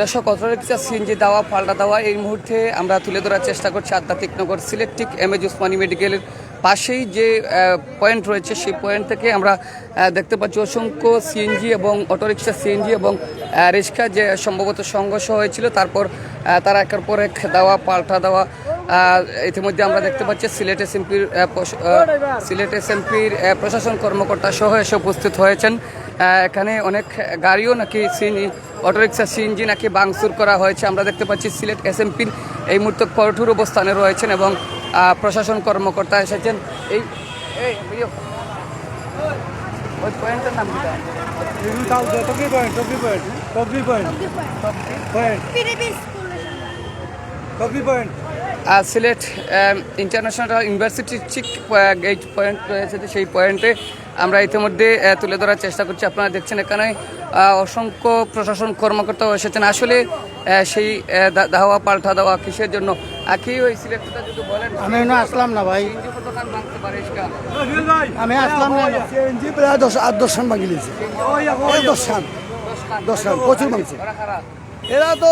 দর্শক autorickshaw CNG দেওয়া পাল্টা দেওয়া, এই মুহূর্তে আমরা তুলে ধরার চেষ্টা করছি আধ্যাত্মিক নগর সিলেট। ঠিক এম এজ উসমানী মেডিকেলের পাশেই যে পয়েন্ট রয়েছে, সেই পয়েন্ট থেকে আমরা দেখতে পাচ্ছি অসংখ্য সিএনজি এবং অটোরিক্সা সিএনজি এবং রিক্সা যে সম্ভবত সংঘর্ষ হয়েছিল, তারপর তারা একের পর এক দেওয়া, পাল্টা দেওয়া ইতিমধ্যে আমরা দেখতে পাচ্ছি সিলেট এসএমপির সিলেট এসএমপির প্রশাসন কর্মকর্তা সহ এসে উপস্থিত হয়েছেন। এখানে অনেক গাড়িও নাকি সিএনজি অটোরিক্সা সিএনজি নাকি ভাঙচুর করা হয়েছে। আমরা দেখতে পাচ্ছি সিলেট এসএমপির এই মুহূর্তে কঠোর অবস্থানে রয়েছেন এবং প্রশাসন কর্মকর্তা এসেছেন। এই এই সিলেট ইন্টারন্যাশনাল ইউনিভার্সিটির ঠিক গেট পয়েন্ট রয়েছে সেই পয়েন্টে আমরা ইতিমধ্যে তুলে ধরার চেষ্টা করছি। আপনারা দেখছেন এখানে অসংখ্য প্রশাসন কর্মকর্তা এসেছেন। আসলে সেই দা- দাওয়া পাল্টা দেওয়া কিসের জন্য? কি ওই সিলেটটা যদি বলেন? আমি আসলাম না ভাই? আমি আসলাম না সিএনজি প্রায় দশ আট দশ খান ভাঙি দিয়েছে দশ খান। দশ খান। প্রচুর ভাঙছে। এরা তো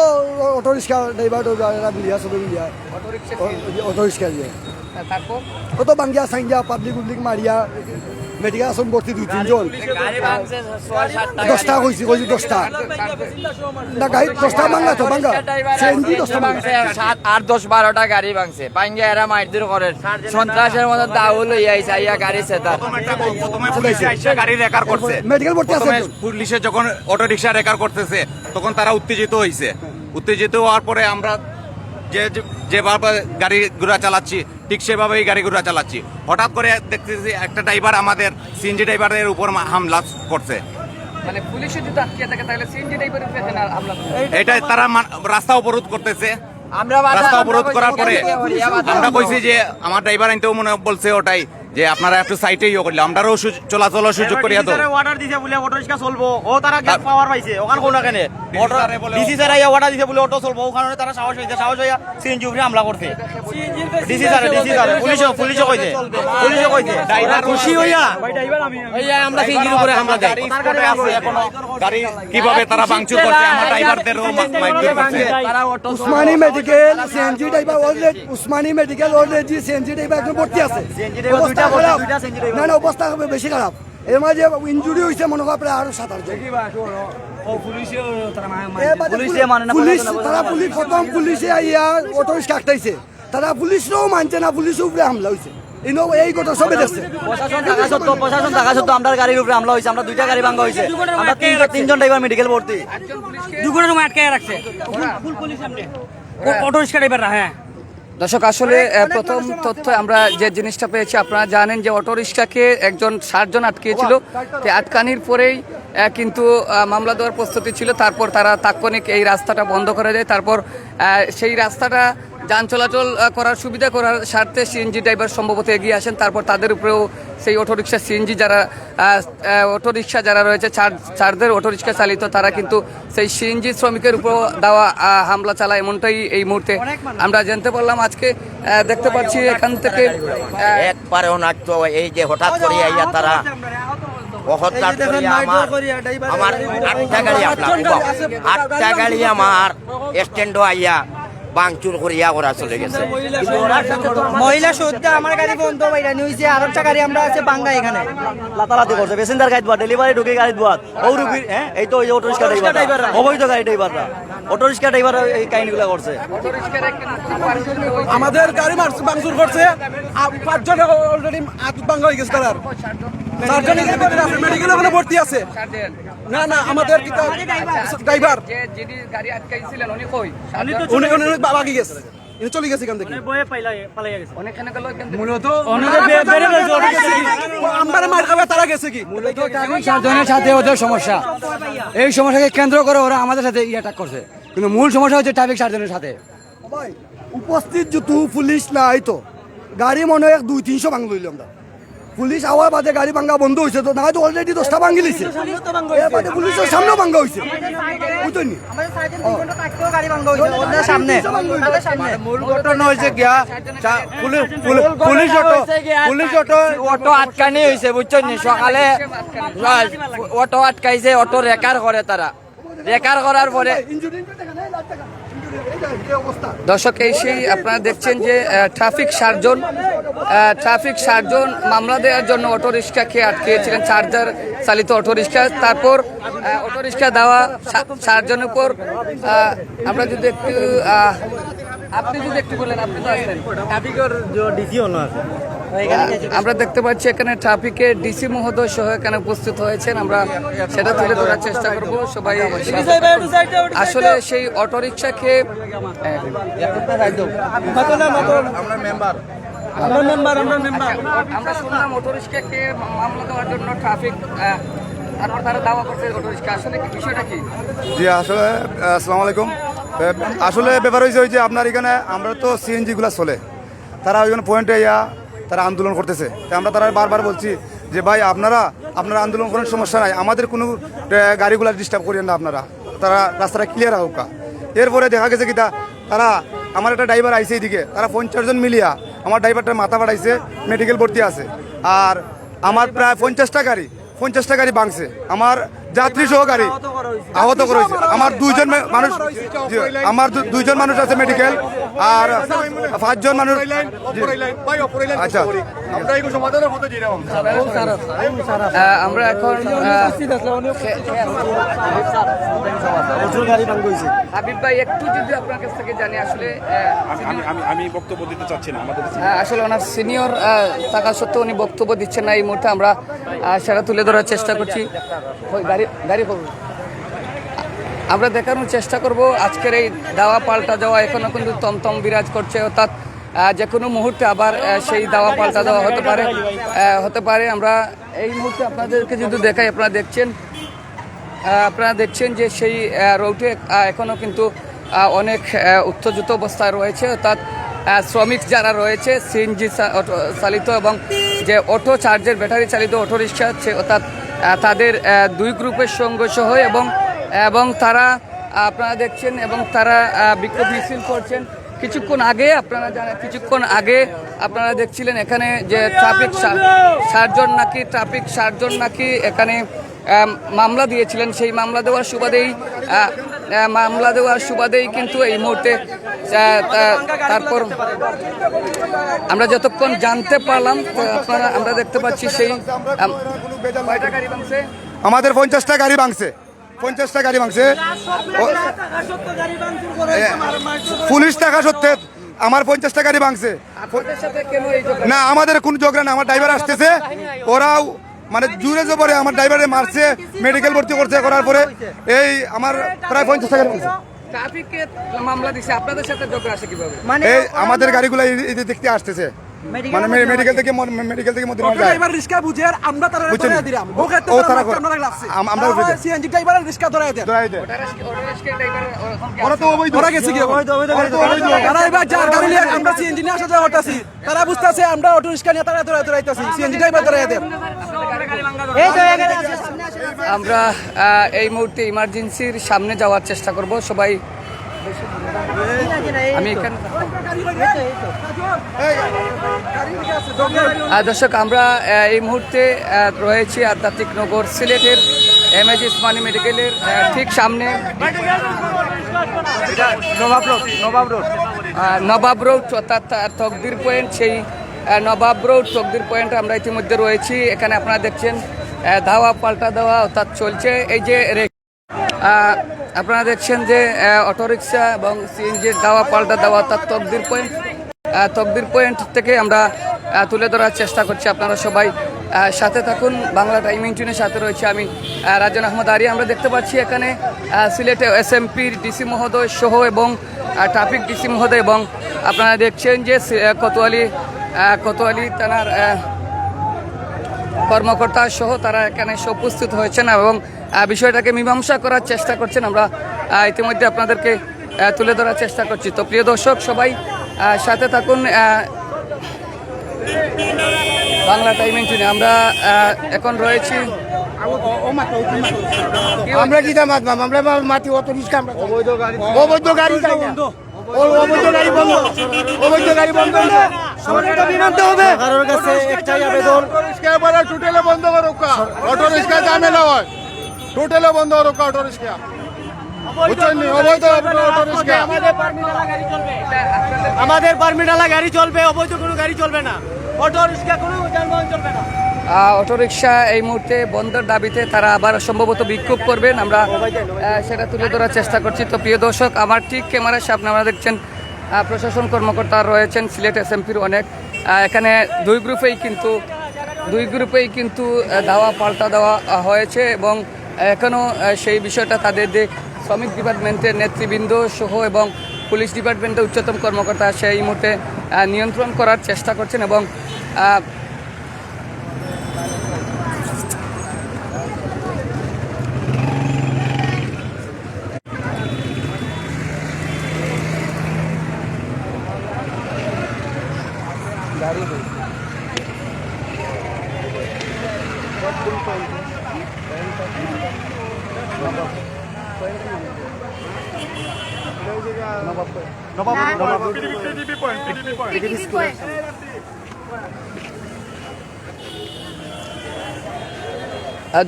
অটো রিক্সা ড্রাইভার ড্রাইভার এরা সবে অটো রিক্সা দিয়ে। তারপর? কত ভাঙ্গিয়া সাঙ্গিয়া পাবলিক উবলিক মারিয়া। মেডিকেল আসন ভর্তি দুই তিনজন। দশটা কইছি কইছি দশটা। না গাড়ি দশটা ভাঙ্গা তো ভাঙ্গা সিএনজি দশটা সাত আট দশ বারোটা গাড়ি ভাঙছে। পাঙ্গা এরা মারধর করে। সন্ত্রাসের মতো দাউল আইসা ইয়া গাড়ি সেতার। গাড়ি রেকার করছে। মেডিকেল ভর্তি আছে পুলিশে যখন অটো রিক্সা রেকার করতেছে তখন তারা উত্তেজিত হয়েছে উত্তেজিত হওয়ার পরে আমরা যে যে- যেভাবে গাড়ি ঘোড়া চালাচ্ছি ঠিক সেভাবেই গাড়ি ঘোড়া চালাচ্ছি হঠাৎ করে দেখতেছি একটা ড্রাইভার আমাদের সিএনজি ড্রাইভারের উপর হামলা করছে মানে পুলিশে যদি আটকে থাকে তাহলে সিএনজি টাইপের উপরে কেন হামলা করবে? এটা তারা মান- রাস্তা অবরোধ করতেছে আমরা রাস্তা অবরোধ করার পরে। আমরা কইছি যে আমার ড্রাইভার আনতেও মনে বলছে ওটাই যে আপনারা একটু সাইটে ইয়ে করলে আমরাও চলাচলের সুযোগ করিয়া দাও। অর্ডার দিছে বলে অটো রিক্সা চলবো। ও তারা গ্যাস পাওয়ার পাইছে ওখানে কোন কেনে। ডিসি স্যার আইয়া অর্ডার দিছে বলে অটো চলবো ওখানে তারা সাহস হইছে সাহস হইয়া সিএনজি উপরে হামলা করছে। DC sir DC sir police পুলিশও কইছে। পুলিশও কইছে। ড্রাইভার খুশি হইয়া এই আমরা সিঙ্গির উপরে হামলা দেয়। গাড়ি আছে এখনও? গাড়ি কীভাবে তারা ভাঙচুর করছে? আমার ড্রাইভারদেরও মা- মারধর করছে তারা auto Osmani medical CNG driver already Osmani medical already CNG driver একজন ভর্তি আছে। দুইটা ভর্তি, খারাপ। না না অবস্থা বেশি খারাপ। এর মাঝে ইনজুরি হয়েছে মনে হয় প্রায় আরও সাত আট জন। এবারে পুলিশে মানে না, পুলিশ পুলিশ- তারা পুলিশ প্রথম পুলিশে আইয়া অটো রিক্সা আটকাইছে তারা পুলিশরাও মানছে না পুলিশের উপরে হামলা হয়েছে এই কথা সবে দেখছে। প্রশাসন থাকা সত্ত্বেও আমরা গাড়ির উপরে হামলা হয়েছে আমরা দুইটা গাড়ি ভাঙা হয়েছে আমরা তিনজন ড্রাইভার মেডিকেল ভর্তি। দুগুণের সময় আটকে রাখছে। ফুল পুলিশ সামনে। অটো রিক্সা ড্রাইভাররা হ্যাঁ। দর্শক আসলে প্রথম তথ্য আমরা যে জিনিসটা পেয়েছি আপনারা জানেন যে অটো রিক্সাকে একজন ষাটজন আটকিয়েছিল। আটকানির পরেই কিন্তু মামলা দেওয়ার প্রস্তুতি ছিল। তারপর তারা তাৎক্ষণিক এই রাস্তাটা বন্ধ করে দেয়। তারপর সেই রাস্তাটা যান চলাচল করার সুবিধা করার স্বার্থে সিএনজি ড্রাইভার সম্ভবত এগিয়ে আসেন। তারপর তাদের উপরেও সেই অটোরিক্সা সিএনজি যারা অটোরিক্সা যারা রয়েছে চার চারদের অটোরিক্সা চালিত তারা কিন্তু সেই সিএনজি শ্রমিকের উপর দেওয়া হামলা চালায় এমনটাই এই মুহূর্তে আমরা জানতে পারলাম। আজকে আহ, দেখতে পাচ্ছি এখান থেকে এই যে হঠাৎ করে আইয়া তারা আমার আমার আটটা গাড়ি আটটা গাড়ি আমার স্ট্যান্ডও আইয়া বাংচুর করিয়া ওরা চলে গেছে। মহিলা সত্যি আমার গাড়ি বন্ধ বাইরা নিয়েছে আর একটা গাড়ি আমরা আছে বাঙ্গা এখানে। লাতালাতি করছে প্যাসেঞ্জার গাড়ি দুয়া ডেলিভারি ঢুকে গাড়ি দুয়া ও রুগী হ্যাঁ এই তো ওই যে অটো রিক্সা ড্রাইভার অবৈধ গাড়ি ড্রাইভাররা অটো রিক্সা ড্রাইভার এই কাহিনীগুলো করছে। আমাদের গাড়ি মারছে ভাঙচুর করছে। পাঁচজন অলরেডি আট ভাঙা হয়ে গেছে তার। চারজন মেডিকেল ওখানে ভর্তি আছে। না না আমাদের ড্রাইভার যে যিনি গাড়ি আটকাইছিলেন উনি কই? উনি উনি বাকি গেছে। ইনি চলে গেছে এখান থেকে। বয়ে পালাই গেছে। অনেকখানে গেল। মূলত আমরা মার খাবে তারা গেছে কি? চারজনের সাথে ওদের সমস্যা। এই সমস্যাকে কেন্দ্র করে ওরা আমাদের সাথে ইয়াটাক করছে। কিন্তু মূল সমস্যা হচ্ছে ট্রাফিক সার্জনের সাথে। ভাই উপস্থিত যেহেতু পুলিশ নাই তো গাড়ি মনে হয় এক দুই তিনশো ভাঙ লইল আমরা। পুলিশ আওয়ার বাদে গাড়ি ভাঙ্গা বন্ধ হয়েছে তো না তো অলরেডি দশটা ভাঙি লিছে এর বাদে পুলিশের সামনেও ভাঙ্গা হয়েছে ভাঙ্গা সামনে। সামনে। মূল ঘটনা হয়েছে গিয়া police auto police auto auto আটকানি হয়েছে বুঝছেন নি? সকালে অটো আটকাইছে অটো রেকার করে তারা। বেকার করার পরে দর্শক, এই সেই আপনারা দেখছেন যে ট্রাফিক সার্জন ট্রাফিক সার্জন মামলা দেওয়ার জন্য অটোরিক্সাকে আটকেছিলেন, চার্জার চালিত অটোরিক্সা তারপর অটোরিক্সা দেওয়া সার্জনের উপর আমরা যদি একটু আপনি যদি একটু বলেন, আপনি তো আছেন আমরা দেখতে পাচ্ছি এখানে ট্রাফিকে ডিসি মহোদয় সহ এখানে উপস্থিত হয়েছেন। আমরা সেটা তুলে ধরার চেষ্টা করব। সবাই আসলে সেই অটোরিক্সাকে আমরা শুনলাম অটোরিক্সাকে মামলা দেওয়ার জন্য ট্রাফিক তারপর তারা দাওয়া করছে অটোরিক্সা আসলে কি বিষয়টা কি? জি আসলে আসসালামু আলাইকুম। আসলে ব্যাপার হয়েছে ওই যে আপনার এখানে আমরা তো সিএনজিগুলো চলে। তারা ওইখানে পয়েন্টে ইয়া তারা আন্দোলন করতেছে। তো আমরা তারা বারবার বলছি যে, ভাই, আপনারা আপনারা আন্দোলন করেন, সমস্যা নাই। আমাদের কোনো গাড়িগুলা ডিস্টার্ব করেন না আপনারা। তারা রাস্তাটা ক্লিয়ার হোক এরপরে দেখা গেছে কি তারা, আমার একটা ড্রাইভার আইসে এইদিকে। তারা পঞ্চাশ জন মিলিয়া আমার ড্রাইভারটা মাথা বাড়াইছে মেডিকেল ভর্তি আছে। আর আমার প্রায় পঞ্চাশটা গাড়ি পঞ্চাশটা গাড়ি ভাঙছে। আমার যাত্রী সহ গাড়ি আহত করেছে আমার দুইজন মানুষ আমার দু- দুইজন মানুষ আছে মেডিকেল আর পাঁচজন মানুষ আচ্ছা। আমরা এখন হাবিব ভাই একটু যদি আপনার কাছ থেকে জানি আসলে আমি বক্তব্য দিতে চাচ্ছি না আমাদের আসলে ওনার সিনিয়র থাকা সত্ত্বেও উনি বক্তব্য দিচ্ছেন না। এই মুহূর্তে আমরা সেটা তুলে ধরার চেষ্টা করছি। আমরা দেখানোর চেষ্টা করব। আজকের এই দাওয়া পাল্টা দেওয়া এখনও কিন্তু তমতম বিরাজ করছে অর্থাৎ যে কোনো মুহূর্তে আবার সেই দাওয়া পাল্টা দেওয়া হতে পারে হতে পারে। আমরা এই মুহূর্তে আপনাদেরকে যদি দেখাই আপনারা দেখছেন আপনারা দেখছেন যে সেই রোডে আহ, এখনও কিন্তু অনেক উত্তেজিত অবস্থায় রয়েছে। অর্থাৎ শ্রমিক যারা রয়েছে সিএনজি চালিত এবং যে অটো চার্জের ব্যাটারি চালিত অটো রিক্সা অর্থাৎ তাদের দুই গ্রুপের সংঘর্ষ হয় এবং এবং তারা আপনারা দেখছেন এবং তারা বিক্ষোভ মিছিল করছেন। কিছুক্ষণ আগে আপনারা জানেন, কিছুক্ষণ আগে আপনারা দেখছিলেন এখানে যে ট্রাফিক সার্জন নাকি, ট্রাফিক সার্জন নাকি এখানে মামলা দিয়েছিলেন। সেই মামলা দেওয়ার সুবাদেই মামলা দেওয়ার সুবাদেই কিন্তু এই মুহূর্তে তা- তারপর আমরা যতক্ষণ জানতে পারলাম আপনারা আমরা দেখতে পাচ্ছি সেই? আমাদের পঞ্চাশটা গাড়ি ভাঙছে পঞ্চাশটা গাড়ি ভাঙছে পুলিশ থাকা সত্ত্বে আমার পঞ্চাশটা গাড়ি ভাঙছে? না আমাদের কোনো ঝগড়া না আমার ড্রাইভার আসতেছে ওরাও মানে জুড়ে যে পরে আমার ড্রাইভারে মারছে মেডিকেল ভর্তি করছে করার পরে এই আমার প্রায় পঞ্চাশ টাকা ভাঙছে ট্রাফিকের মামলা দিছে আপনাদের সাথে ঝগড়া আসে কীভাবে? মানে এই আমাদের গাড়িগুলো দেখতে আসতেছে। মানে মে- মেডিকেল থেকে মেডিকেল থেকে মধ্যে যায়। রিস্কা বুঝে আমরা তারা ধরে দিলাম। ও ক্ষেত্রে তারা তারা মারতে করে। আমরা লাগছে আমরা বুঝে। সিএনজি ড্রাইভারের রিস্কা ধরে দেন ধরাই দেয়। অটোরিক্সা ড্রাইভার ওরকম কি ওরা তো অবৈধ। ওরা গেছে কি ওরা তো অবৈধ। তারা এবার যার গাড়ি নিয়ে আমরা সিএনজি নিয়ে আসা যাওয়া হতাছি তারা বুঝতেছে আমরা অটো রিস্কা নিয়ে তারা ধরে ধরাইতাছি সিএনজি ড্রাইভার ধরে দেন আমরা এই মুহূর্তে ইমার্জেন্সির সামনে যাওয়ার চেষ্টা করব। সবাই আমি এখানে দর্শক আমরা এই মুহূর্তে রয়েছি আধ্যাত্মিক নগর সিলেটের এম এজ ইসমানী মেডিকেলের ঠিক সামনে। Nawab road Nawab road. Nawab road অর্থাৎ তকদির পয়েন্ট সেই নবাব রোড তকদির পয়েন্ট আমরা ইতিমধ্যে রয়েছি। এখানে আপনারা দেখছেন ধাওয়া পাল্টা দেওয়া অর্থাৎ চলছে। এই যে আপনারা দেখছেন যে আহ, অটোরিকশা এবং সিএনজির দাওয়া পাল্টা দেওয়া অর্থাৎ তকদির পয়েন্ট। তকদির পয়েন্ট থেকে আমরা তুলে ধরার চেষ্টা করছি আপনারা সবাই। সাথে থাকুন বাংলা টাইমিং টিউনের সাথে রয়েছে আমি রাজন আহমদ আরি। আমরা দেখতে পাচ্ছি এখানে সিলেটে এস এমপির ডিসি মহোদয় সহ এবং ট্রাফিক ডিসি মহোদয় এবং আপনারা দেখছেন যে কোতোয়ালি কোতোয়ালি থানার কর্মকর্তা সহ তারা এখানে উপস্থিত হয়েছেন এবং বিষয়টাকে মীমাংসা করার চেষ্টা করছেন। আমরা ইতিমধ্যে আপনাদেরকে তুলে ধরার চেষ্টা করছি। তো প্রিয় দর্শক সবাই সাথে থাকুন বাংলা টাইমিং টিনে আমরা এখন রয়েছি। আমরা কি দাম আমরা মাটি অত রিস্কা আমরা অবৈধ গাড়ি। অবৈধ গাড়ি অবৈধ গাড়ি বন্ধ। অবৈধ গাড়ি বন্ধ হবে কারোর কাছে একটাই আবেদন টোটালে বন্ধ করো অটো রিক্সা ঝামেলা হয় টোটালে বন্ধ হোক অটো রিক্সা আমাদের পারমিটালা গাড়ি চলবে অবৈধ কোনো গাড়ি চলবে না অটো রিক্সা কোনো যানবাহন চলবে না অটোরিকশা এই মুহূর্তে বন্ধের দাবিতে তারা আবার সম্ভবত বিক্ষোভ করবেন আমরা সেটা তুলে ধরার চেষ্টা করছি তো প্রিয় দর্শক আমার ঠিক ক্যামেরার সামনে আপনারা দেখছেন প্রশাসন কর্মকর্তা রয়েছেন, সিলেট এসএমপির অনেক। এখানে দুই গ্রুপেই কিন্তু, দুই গ্রুপেই কিন্তু দাওয়া, পাল্টা দেওয়া হয়েছে এবং এখনও সেই বিষয়টা তাদের যে শ্রমিক ডিপার্টমেন্টের নেতৃবৃন্দ সহ এবং পুলিশ ডিপার্টমেন্টের উচ্চতম কর্মকর্তা সেই মুহূর্তে নিয়ন্ত্রণ করার চেষ্টা করছেন এবং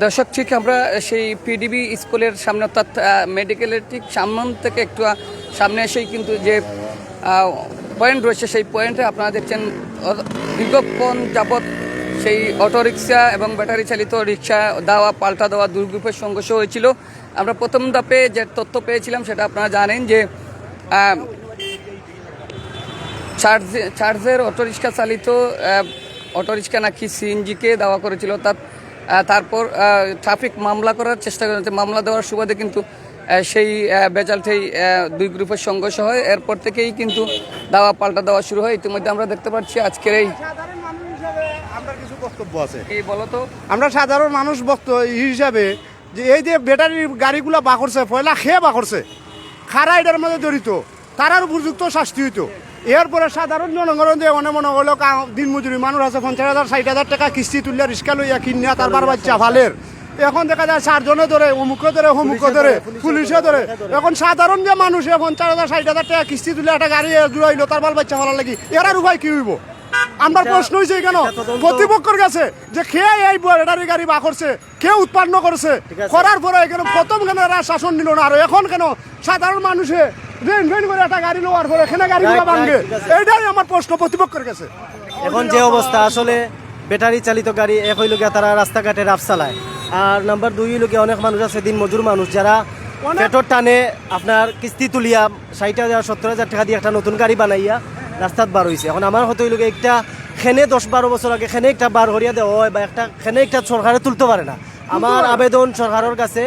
দর্শক, ঠিক আমরা সেই পিডিবি স্কুলের সামনে, অর্থাৎ মেডিকেলের ঠিক সামন থেকে একটু সামনে এসেই কিন্তু যে পয়েন্ট রয়েছে, সেই পয়েন্টে আপনারা দেখছেন দীর্ঘক্ষণ যাবৎ সেই অটোরিকশা এবং ব্যাটারি চালিত রিক্সা দেওয়া, পাল্টা দেওয়া দুর্গ্রুপের সংঘর্ষ হয়েছিল। আমরা প্রথম ধাপে যে তথ্য পেয়েছিলাম, সেটা আপনারা জানেন যে চার্জে চার্জের অটোরিক্সা চালিত অটোরিক্সা নাকি সিএনজিকে দেওয়া করেছিল। তার তারপর ট্রাফিক মামলা করার চেষ্টা করেছে। মামলা দেওয়ার সুবাদে কিন্তু সেই বেজালটেই দুই গ্রুপের সংঘর্ষ হয়। এরপর থেকেই কিন্তু দাওয়া পাল্টা দেওয়া শুরু হয়। ইতিমধ্যে আমরা দেখতে পাচ্ছি আজকের এই বক্তব্য আছে? এই বলতো আমরা সাধারণ মানুষ বক্ত হিসাবে যে এই যে ব্যাটারি গাড়িগুলো বা করছে পয়লা খেয়ে বা করছে খারা এটার মধ্যে জড়িত। তারার উপযুক্ত শাস্তি হইতো। এরপরে সাধারণ জনগণ দিয়ে মনে মনে হলো দিন মজুরি মানুষ আছে পঞ্চাশ হাজার ষাট হাজার টাকা কিস্তি তুললে রিক্সা লইয়া কিনিয়া তার বার বাচ্চা ভালের এখন দেখা যায় চারজনে ধরে অমুকে ধরে অমুকে ধরে পুলিশে ধরে এখন সাধারণ যে মানুষ পঞ্চাশ হাজার ষাট হাজার টাকা কিস্তি তুলে একটা গাড়ি জুড়াইলো তার বাল বাচ্চা ভালো লাগি এরার উপায় কি হইব? আমার প্রশ্ন হয়েছে কেন? কর্তৃপক্ষের কাছে যে খেয়ে এই ব্যাটারি গাড়ি বা করছে কে উৎপন্ন করছে করার পরে এখানে প্রথম কেন এরা শাসন নিল না? আর এখন কেন সাধারণ মানুষে রেন রেন করে একটা গাড়ি নেওয়ার পরে এখানে গাড়িগুলো ভাঙবে। এইটাই আমার প্রশ্ন প্রতিপক্ষের কাছে। এখন যে অবস্থা আসলে ব্যাটারি চালিত গাড়ি এক হইল গিয়া তারা রাস্তাঘাটে রাফ চালায় আর নাম্বার দুই হইল গিয়া অনেক মানুষ আছে দিন মজুর মানুষ যারা পেটর টানে আপনার কিস্তি তুলিয়া ষাট হাজার সত্তর হাজার টাকা দিয়ে একটা নতুন গাড়ি বানাইয়া রাস্তাত বার হয়েছে এখন আমার হতে হইল একটা খেনে দশ বারো বছর আগে খেনে একটা বার করিয়া দেওয়া হয় বা একটা খেনে একটা সরকারে তুলতে পারে না। আমার আবেদন সরকারের কাছে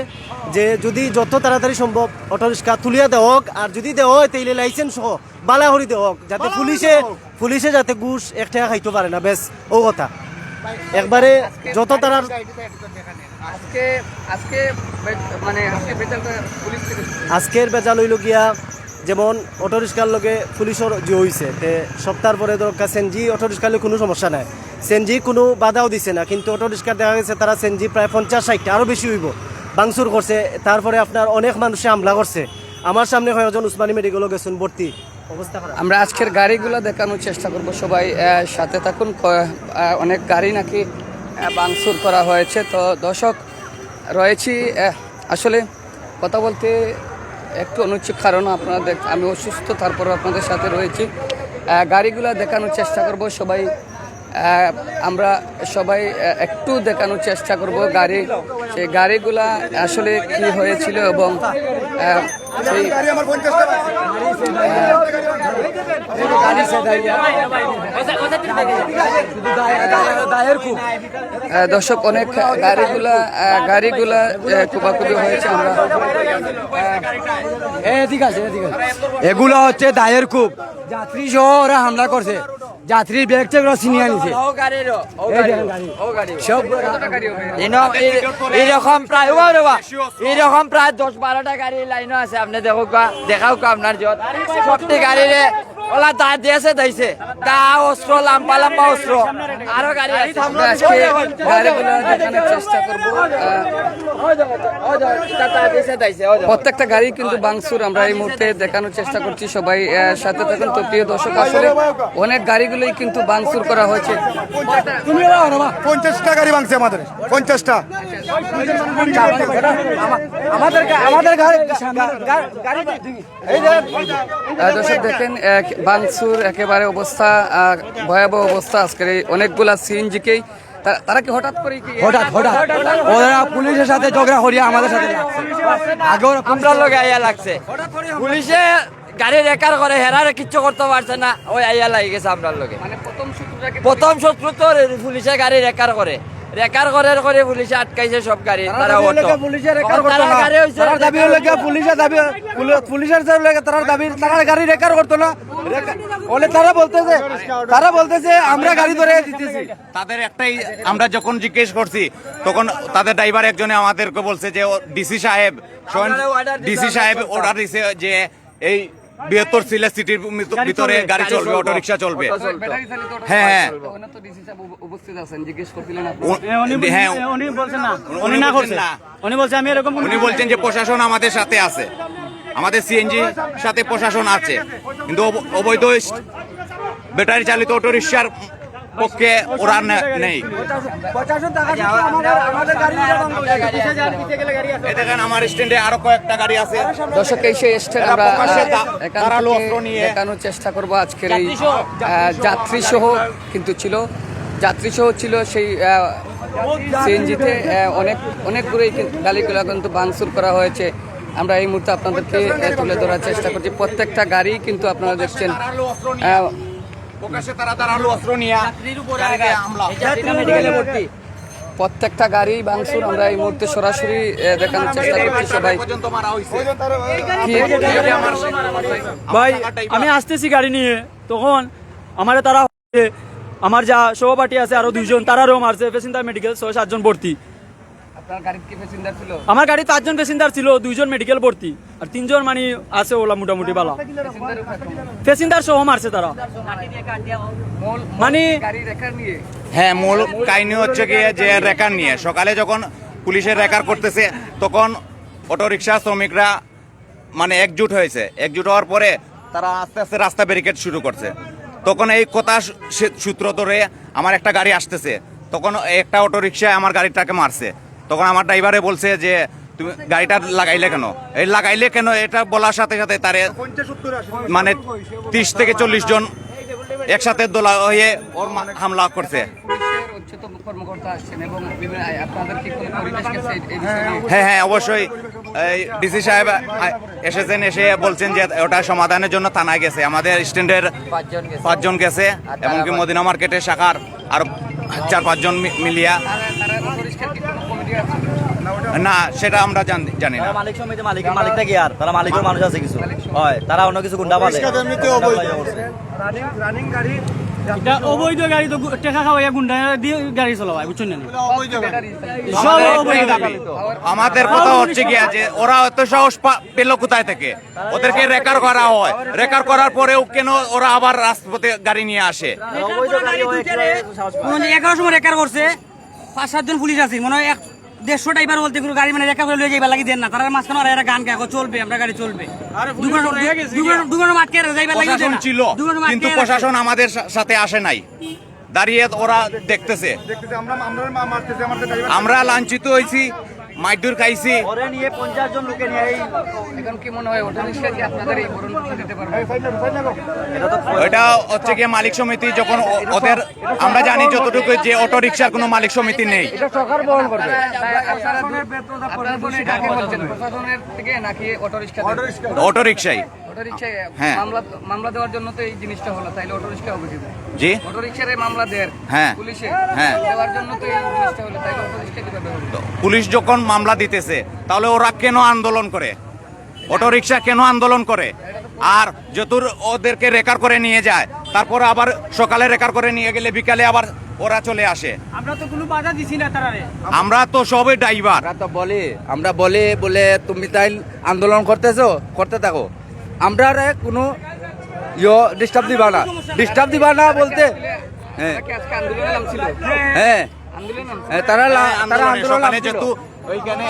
যে যদি যত তাড়াতাড়ি সম্ভব অটো রিক্সা তুলিয়া দেওয়া হোক আর যদি দেওয়া হয় তাইলে লাইসেন্স সহ বালা হরি দেওয়া হোক যাতে পুলিশে পুলিশে যাতে ঘুষ এক টাকা খাইতে পারে না বেশ ও কথা। একবারে যত তারা মানে আজকের বেজাল হইল গিয়া যেমন অটো রিক্সার লগে পুলিশের যে হইছে তে সপ্তাহ পরে দরকার সেনজি অটো রিক্সার কোনো সমস্যা নাই। সেনজি কোনো বাধাও দিছে না কিন্তু অটো রিক্সার দেখা গেছে তারা সেনজি প্রায় পঞ্চাশ ষাটটা আরও বেশি হইব। বাংসুর করছে, তারপরে আপনার অনেক মানুষে হামলা করছে। আমার সামনে হয় কয়েকজন উসমানী মেডিকেলও গেছেন, ভর্তি। আমরা আজকের গাড়িগুলো দেখানোর চেষ্টা করব। সবাই সাথে থাকুন। অনেক গাড়ি নাকি ভাঙচুর করা হয়েছে। তো দর্শক, রয়েছি আসলে কথা বলতে একটু অনুচ্ছিক কারণ আপনারা আমি অসুস্থ তারপর আপনাদের সাথে রয়েছি। গাড়িগুলো দেখানোর চেষ্টা করব। সবাই আমরা সবাই একটু দেখানোর চেষ্টা করব গাড়ি সেই গাড়িগুলা আসলে কি হয়েছিল এবং দর্শক, অনেক গাড়িগুলা গাড়িগুলা কুপাকুপি হয়েছে আমরা। এগুলো হচ্ছে দায়ের কূপ। যাত্রী সহ ওরা হামলা করছে। যাত্রীর ব্যাগ এই দেখেন গাড়ি। সব এরকম প্রায় ও রে এরকম প্রায় দশ বারোটা গাড়ি লাইনও আছে। আপনি দেখো দেখাও কা আপনার যত। সবটি গাড়িরে ওলা দা দিয়েছে দাইছে দা অস্ত্র লাম্বা লাম্বা অস্ত্র। আরও গাড়ি আছে। আমরা আজকে গাড়িগুলো দেখানোর চেষ্টা করব। প্রত্যেকটা গাড়ি কিন্তু বাংসুর আমরা এই মুহূর্তে দেখানোর চেষ্টা করছি সবাই। সাথে থাকুন তো প্রিয় দর্শক আসলে অনেক গাড়িগুলোই কিন্তু বাংসুর করা হয়েছে। পঞ্চাশটা গাড়ি ভাঙছে আমাদের। পঞ্চাশটা। আমাদের আমাদের গাড়ি দর্শক দেখেন বাংসুর একেবারে অবস্থা ভয়াবহ অবস্থা আজকের এই অনেকগুলা সিএনজিকেই। তারা কি হঠাৎ করে হঠাৎ হঠাৎ। ওরা পুলিশের সাথে ঝগড়া করিয়া আমাদের সাথে লাগছে। আগে ওরা আমরা লগে আইয়া লাগছে। পুলিশে গাড়ি রেকার করে হেরারে কিচ্ছু করতে পারছে না। ওই আইয়া লাগি গেছে আমরা লগে। মানে প্রথম শত্রু তো পুলিশে গাড়ি রেকার করে। রেকার করে করে পুলিশে আটকাইছে সব গাড়ি তারা অটো। রেকার করতো তারা গাড়ি হইছে তার দাবি হলো কি পুলিশের দাবি পুলিশের যে লেগে তার দাবি তারা গাড়ি রেকার করতো না? বলে তারা বলতেছে তারা বলতেছে আমরা গাড়ি ধরে দিতেছি। তাদের একটাই আমরা যখন জিজ্ঞেস করছি তখন তাদের ড্রাইভার একজনে আমাদেরকে বলছে যে ডিসি সাহেব ডিসি সাহেব অর্ডার দিছে যে এই বৃহত্তর সিলেট সিটির ভিতরে গাড়ি চলবে অটো রিক্সা চলবে। হ্যাঁ, হ্যাঁ। উপস্থিত আছেন জিজ্ঞেস করছিলেন হ্যাঁ উনি বলছেন না উনি না করছেন। না। উনি বলছেন আমি এরকম উনি বলছেন যে প্রশাসন আমাদের সাথে আছে। আমাদের সিএনজি সাথে প্রশাসন আছে। কিন্তু অব- অবৈধ ব্যাটারি চালিত অটো রিক্সার পক্ষে ওরা নেই। পঁচাশি টাকা শুধু আমাদের আমাদের গাড়ি এই দেখেন আমার স্ট্যান্ডে আরও কয়েকটা গাড়ি আছে। দর্শক এই সেই আমরা দেখানোর চেষ্টা করব। আজকের এই যাত্রী সহ কিন্তু ছিল। যাত্রী সহ ছিল সেই সিএনজিতে অনেক অনেকগুলোই কিন্তু গাড়িগুলো কিন্তু ভাঙচুর করা হয়েছে। আমরা এই মুহূর্তে আপনাদেরকে তুলে ধরার চেষ্টা করছি। প্রত্যেকটা গাড়ি কিন্তু আপনারা দেখছেন আহ, তারা ধারালো অস্ত্র নিয়ে প্রত্যেকটা গাড়ি ভাঙচুর আমরা এই মুহূর্তে সরাসরি দেখানোর চেষ্টা করছি সবাই কি- ভাই আমি আসতেছি গাড়ি নিয়ে। তখন আমার তারা আমার যা সহপাঠী আছে আরও দুইজন তারারও মারছে। প্যাসেঞ্জার মেডিকেল ছয় সাতজন ভর্তি। আপনার গাড়ির কি প্যাসেঞ্জার ছিল? আমার গাড়ি পাঁচজন প্যাসেঞ্জার ছিল দুইজন মেডিকেল ভর্তি আর তিনজন মানে আছে ওলা মোটামুটি বালা। প্যাসেঞ্জার সহ মারছে তারা। মানে গাড়ি রেখার নিয়ে। হ্যাঁ মূল কাহিনী হচ্ছে গিয়ে যে রেকার নিয়ে। সকালে যখন পুলিশের রেকার করতেছে তখন অটো রিক্সা শ্রমিকরা মানে একজুট হয়েছে। একজুট হওয়ার পরে তারা আস্তে আস্তে রাস্তা ব্যারিকেড শুরু করছে। তখন এই কথা সূত্র ধরে আমার একটা গাড়ি আসতেছে। তখন একটা অটো রিক্সায় আমার গাড়িটাকে মারছে। তখন আমার ড্রাইভারে বলছে যে তুমি গাড়িটা লাগাইলে কেন? এই লাগাইলে কেন? এটা বলার সাথে সাথে তারে মানে তিরিশ থেকে চল্লিশ জন একসাথে দোলা হয়ে ওর হামলা করছে? হ্যাঁ হ্যাঁ অবশ্যই। এই ডিসি সাহেব এসেছেন এসে বলছেন যে ওটা সমাধানের জন্য থানায় গেছে। আমাদের স্ট্যান্ডের পাঁচজন গেছে এমনকি মদিনা মার্কেটের শাখার আর চার পাঁচজন মিলিয়া তারা তারা পরিষ্কার কি কোনো কমিটি আছে না সেটা আমরা জানি না। মালিক সমিতি মালিক মালিকটা কি আর? তারা মালিকের মানুষ আছে কিছু। হয় তারা অন্য কিছু গুন্ডা পালে। এটা অবৈধ গাড়ি তো টেকা খাওয়াইয়া গুন্ডা দিয়ে গাড়ি চালায় বুঝছেন না সব অবৈধ আমাদের কথা হচ্ছে কি যে ওরা এত সাহস পেল কোথায় থেকে? ওদেরকে রেকার করা হয়। রেকার করার পরেও কেন ওরা আবার রাজপথে গাড়ি নিয়ে আসে? এগারো সময় রেকার করছে পাঁচ সাতজন পুলিশ আছে মনে হয় এক দেড়শো টাইবার বলতে কোনো গাড়ি মানে রেকার করে লয়ে যাইবার লাগি দেন না। তারা মাঝখানে আর এরা গান গায় চলবে আমরা গাড়ি চলবে। দুগুণ মাঠকে যাইবার লাগি। ছিল কিন্তু প্রশাসন আমাদের সাথে আসে নাই। দাঁড়িয়ে ওরা দেখতেছে। আমরা লাঞ্ছিত হয়েছি মাইদুর খাইছি। ওরে নিয়ে পঞ্চাশ জন লোকে নিয়ে এই এখন কি মনে হয় অটো রিক্সা কি আপনাদের এই বরণ দিতে পারবে? এটা হচ্ছে গিয়ে মালিক সমিতি যখন ওদের আমরা জানি যতটুকু যে অটো রিক্সার কোনো মালিক সমিতি নেই। আপনারা আপনারা দোষী কাকে বলছেন প্রশাসনের থেকে নাকি অটো রিক্সাই অটো রিক্সায় হ্যাঁ। মামলা মামলা দেওয়ার জন্য তো এই জিনিসটা হলো তাইলে অটো রিক্সা হবে জি। অটো রিক্সার মামলা দেয় হ্যাঁ। পুলিশে। হ্যাঁ। দেওয়ার জন্য তো এই জিনিসটা হলো তাইলে অটো রিক্সা কীভাবে পুলিশ যখন মামলা দিতেছে তাহলে ওরা কেন আন্দোলন করে? অটো রিক্সা কেন আন্দোলন করে? আর যতুর ওদেরকে রেকার করে নিয়ে যায় তারপর আবার সকালে রেকার করে নিয়ে গেলে বিকালে আবার ওরা চলে আসে। আমরা তো কোনো বাধা দিছি না তারারে আমরা তো সবই ড্রাইভার। আমরা তো বলি আমরা বলি বলে তুমি তাই আন্দোলন করতেছো করতে থাকো। আমরা রে কোনো ইয় ডিস্টার্ব দিবা না। ডিস্টার্ব দিবা না বলতে হ্যাঁ। হ্যাঁ। হ্যাঁ, তারা তারা আন্দোলন যেহেতু ওইখানে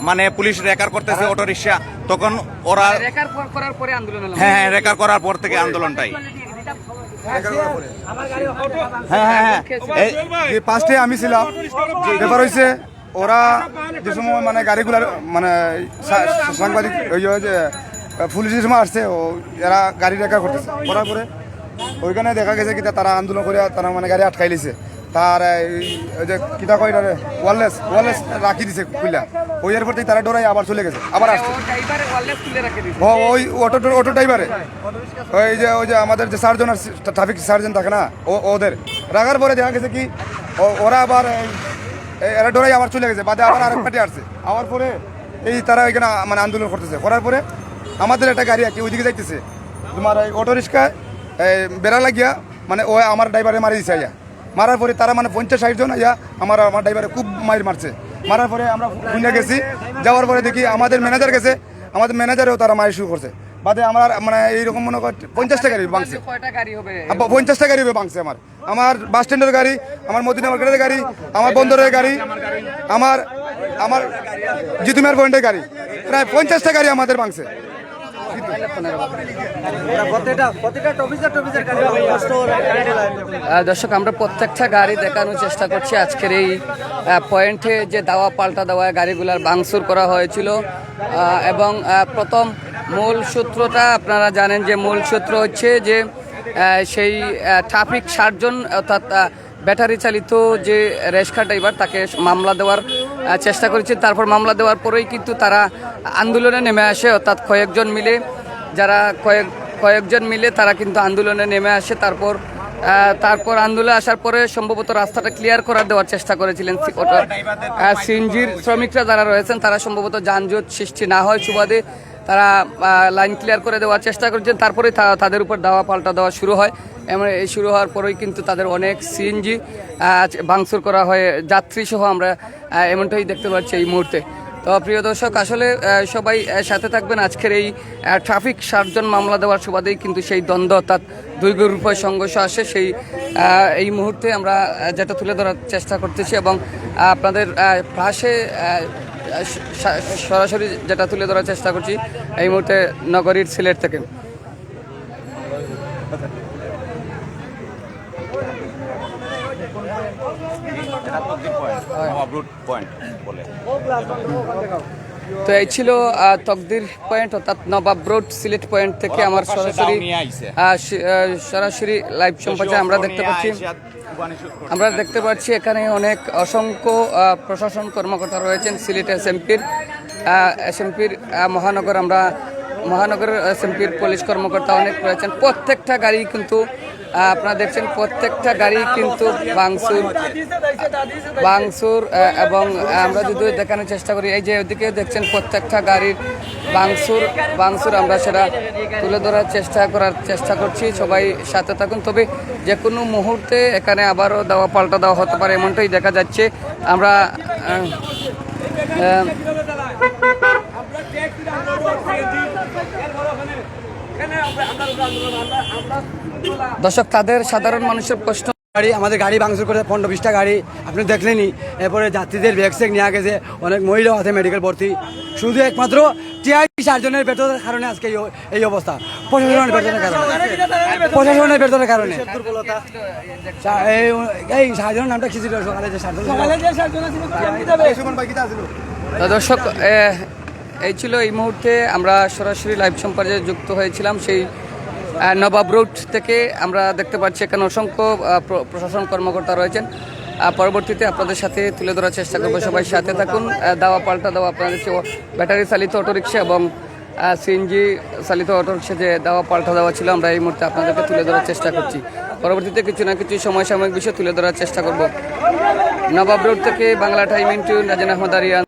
মানে পুলিশ রেকার করতেছে অটো রিক্সা তখন ওরা রেকার করার পরে আন্দোলনে হ্যাঁ হ্যাঁ রেকার করার পর থেকে আন্দোলনটাই। হ্যাঁ হ্যাঁ হ্যাঁ। এই যে পাঁচটায় আমি ছিলাম ব্যাপার হয়েছে ওরা যে সময় মানে গাড়িগুলার মানে সাংবাদিক ওই যে পুলিশ আসছে ও এরা গাড়ি রেখা করতেছে। করার পরে ওইখানে দেখা গেছে কি তারা আন্দোলন করে তারা মানে গাড়ি আটকাই লিছে তার ওই যে কিতা কয় এটারে? ওয়ারলেস ওয়ারলেস রাখি দিছে খুললা ওই এরপর থেকে তারা ডরাই আবার চলে গেছে আবার আসছে। ও ওই অটো অটো ড্রাইভারে। ওই যে ওই যে আমাদের যে সার্জন ট্রাফিক সার্জন থাকে না ও ওদের। রাখার পরে দেখা গেছে কি ওরা আবার এরা ডোরাই আবার চলে গেছে বাদে আবার আরেক পার্টি আসছে। আবার পরে এই তারা ওইখানে মানে আন্দোলন করতেছে। করার পরে আমাদের একটা গাড়ি আছে ওইদিকে যাইতেছে। তোমার এই অটো রিক্সা বেড়া লাগিয়া মানে ও আমার ড্রাইভারে মারি দিছে আইয়া। মারার পরে তারা মানে পঞ্চাশ ষাট জন আইয়া আমার আমার ড্রাইভারে খুব মাইর মারছে। মারার পরে আমরা শুনে গেছি। যাওয়ার পরে দেখি আমাদের ম্যানেজার গেছে। আমাদের ম্যানেজারেও তারা মারি শুরু করছে। বাদে আমার মানে এইরকম মনে কর, পঞ্চাশটা গাড়ি ভাঙছে। কয়টা গাড়ি হবে পঞ্চাশটা ভাঙছে আমার। আমার বাস স্ট্যান্ডের গাড়ি, আমার মদিনা মার্কেটের গাড়ি, আমার বন্দরের গাড়ি, আমার আমার জিতুমিয়ার পয়েন্টের গাড়ি। প্রায় পঞ্চাশটা গাড়ি আমাদের ভাঙছে। দর্শক, আমরা প্রত্যেকটা গাড়ি দেখানোর চেষ্টা করছি। আজকের এই পয়েন্টে যে দাওয়া, পাল্টা দেওয়া গাড়িগুলার বাংসুর করা হয়েছিল। এবং প্রথম মূল সূত্রটা আপনারা জানেন যে মূল সূত্র হচ্ছে যে সেই ট্রাফিক সার্জন অর্থাৎ ব্যাটারি চালিত যে রেশকা ড্রাইভার তাকে মামলা দেওয়ার চেষ্টা করেছে। তারপর মামলা দেওয়ার পরেই কিন্তু তারা আন্দোলনে নেমে আসে, অর্থাৎ কয়েকজন মিলে। যারা কয়েক, কয়েকজন মিলে তারা কিন্তু আন্দোলনে নেমে আসে। তারপর তারপর আন্দোলনে আসার পরে সম্ভবত রাস্তাটা ক্লিয়ার করার দেওয়ার চেষ্টা করেছিলেন সিএনজির শ্রমিকরা যারা রয়েছেন, তারা সম্ভবত যানজট সৃষ্টি না হয় সুবাদে তারা লাইন ক্লিয়ার করে দেওয়ার চেষ্টা করেছেন। তারপরে তাদের উপর দাওয়া পাল্টা দেওয়া শুরু হয়। এমন, এই শুরু হওয়ার পরেই কিন্তু তাদের অনেক সিএনজি ভাঙচুর করা হয়। যাত্রী সহ আমরা এমনটাই দেখতে পাচ্ছি এই মুহূর্তে। তো প্রিয় দর্শক, আসলে সবাই সাথে থাকবেন আজকের এই ট্রাফিক সার্জন মামলা দেওয়ার সুবাদেই কিন্তু সেই দ্বন্দ্ব অর্থাৎ দুই হয়ে সংঘর্ষ আসে। সেই এই মুহূর্তে আমরা যেটা তুলে ধরার চেষ্টা করতেছি এবং আপনাদের পাশে সরাসরি যেটা তুলে ধরার চেষ্টা করছি, এই মুহূর্তে নগরীর সিলেট থেকে। পয়েন্ট তো এই ছিল তকদির পয়েন্ট অর্থাৎ নবাব রোড সিলেট পয়েন্ট থেকে আমার সরাসরি সরাসরি লাইভ সম্প্রচার আমরা দেখতে পাচ্ছি। আমরা দেখতে পাচ্ছি এখানে অনেক অসংখ্য প্রশাসন কর্মকর্তা রয়েছেন সিলেট এসএমপির এসএমপির মহানগর আমরা মহানগরের এসএমপির পুলিশ কর্মকর্তা অনেক রয়েছেন। প্রত্যেকটা গাড়ি কিন্তু আপনারা দেখছেন প্রত্যেকটা গাড়ি কিন্তু বাংসুর বাংসুর এবং আমরা যদি দেখানোর চেষ্টা করি এই যে ওদিকে দেখছেন প্রত্যেকটা গাড়ির বাংসুর বাংসুর আমরা সেটা তুলে ধরার চেষ্টা করার চেষ্টা করছি সবাই সাথে থাকুন। তবে যে কোনো মুহূর্তে এখানে আবারও দেওয়া পাল্টা দেওয়া হতে পারে এমনটাই দেখা যাচ্ছে। আমরা আহ, দর্শক তাদের সাধারণ মানুষের প্রশ্ন গাড়ি আমাদের গাড়ি ভাঙচুর করে পনেরো বিশটা গাড়ি। আপনি দেখলেনি এরপরে যাত্রীদের ব্যাগ সেগ নেওয়া গেছে অনেক মহিলাও আছে মেডিকেল ভর্তি। শুধু একমাত্র টিআইটি চারজনের বেতনের কারণে আজকে এই এই অবস্থা। প্রশাসনের বেতনের কারণে। প্রশাসনের বেতনের কারণে। এই- সাতজনের নামটা কি সকালে যে সাতজন দর্শক এই ছিল এই মুহূর্তে আমরা সরাসরি লাইভ সম্প্রচারে যুক্ত হয়েছিলাম। সেই নবাব রোড থেকে আমরা দেখতে পাচ্ছি এখানে অসংখ্য প্র- প্রশাসন কর্মকর্তা রয়েছেন। পরবর্তীতে আপনাদের সাথে তুলে ধরার চেষ্টা করব। সবাই সাথে থাকুন। দাওয়া পাল্টা দাওয়া আপনাদের ব্যাটারি চালিত অটোরিক্সা এবং সিএনজি চালিত অটোরিক্সা যে দাওয়া পাল্টা দেওয়া ছিল, আমরা এই মুহূর্তে আপনাদেরকে তুলে ধরার চেষ্টা করছি। পরবর্তীতে কিছু না কিছু সময় সাময়িক বিষয় তুলে ধরার চেষ্টা করব। নবাব রোড থেকে বাংলা টাইম ইন্টু নাজান আহমদ আরিয়ান।